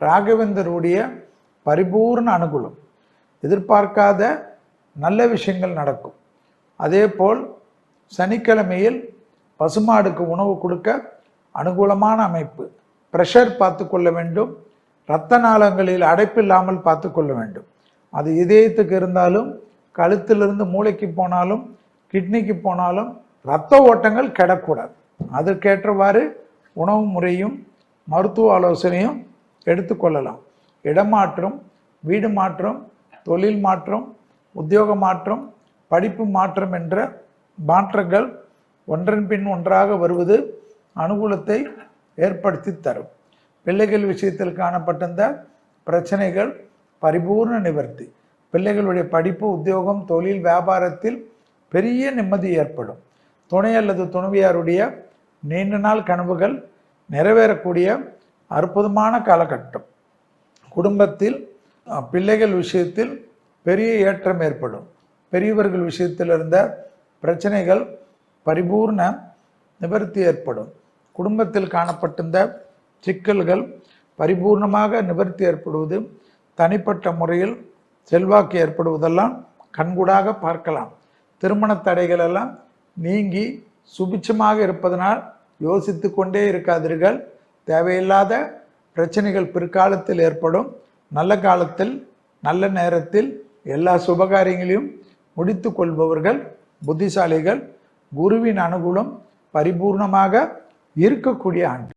ராகவேந்தருடைய பரிபூர்ண அனுகூலம். எதிர்பார்க்காத நல்ல விஷயங்கள் நடக்கும். அதேபோல் சனிக்கிழமையில் பசுமாடுக்கு உணவு கொடுக்க அனுகூலமான அமைப்பு. ப்ரெஷர் பார்த்து கொள்ள வேண்டும். இரத்த நாளங்களில் அடைப்பில்லாமல் பார்த்து கொள்ள வேண்டும். அது இதயத்துக்கு இருந்தாலும் கழுத்திலிருந்து மூளைக்கு போனாலும் கிட்னிக்கு போனாலும் இரத்த ஓட்டங்கள் கெடக்கூடாது. அதற்கேற்றவாறு உணவு முறையும் மருத்துவ ஆலோசனையும் எடுத்துக்கொள்ளலாம். இடமாற்றம் வீடு மாற்றம் தொழில் மாற்றம் உத்தியோக மாற்றம் படிப்பு மாற்றம் என்ற மாற்றங்கள் ஒன்றன் பின் ஒன்றாக வருவது அனுகூலத்தை ஏற்படுத்தி தரும். பிள்ளைகள் விஷயத்தில் காணப்பட்டிருந்த பிரச்சனைகள் பரிபூர்ண நிவர்த்தி. பிள்ளைகளுடைய படிப்பு உத்தியோகம் தொழில் வியாபாரத்தில் பெரிய நிம்மதி ஏற்படும். துணை அல்லது துணைவியாருடைய நீண்ட நாள் கனவுகள் நிறைவேறக்கூடிய அற்புதமான காலகட்டம். குடும்பத்தில் பிள்ளைகள் விஷயத்தில் பெரிய ஏற்றம் ஏற்படும். பெரியவர்கள் விஷயத்தில் இருந்த பிரச்சனைகள் பரிபூர்ண நிவர்த்தி ஏற்படும். குடும்பத்தில் காணப்பட்டிருந்த சிக்கல்கள் பரிபூர்ணமாக நிவர்த்தி ஏற்படுவது தனிப்பட்ட முறையில் செல்வாக்கு ஏற்படுவதெல்லாம் கண்கூடாக பார்க்கலாம். திருமண தடைகள் எல்லாம் நீங்கி சுபிட்சமாக இருப்பதனால் யோசித்து கொண்டே இருக்காதீர்கள். தேவையில்லாத பிரச்சனைகள் பிற்காலத்தில் ஏற்படும். நல்ல காலத்தில் நல்ல நேரத்தில் எல்லா சுபகாரியங்களையும் முடித்து கொள்பவர்கள் புத்திசாலிகள் குருவின் அனுகூலம் பரிபூர்ணமாக இருக்கக்கூடிய ஆண்டு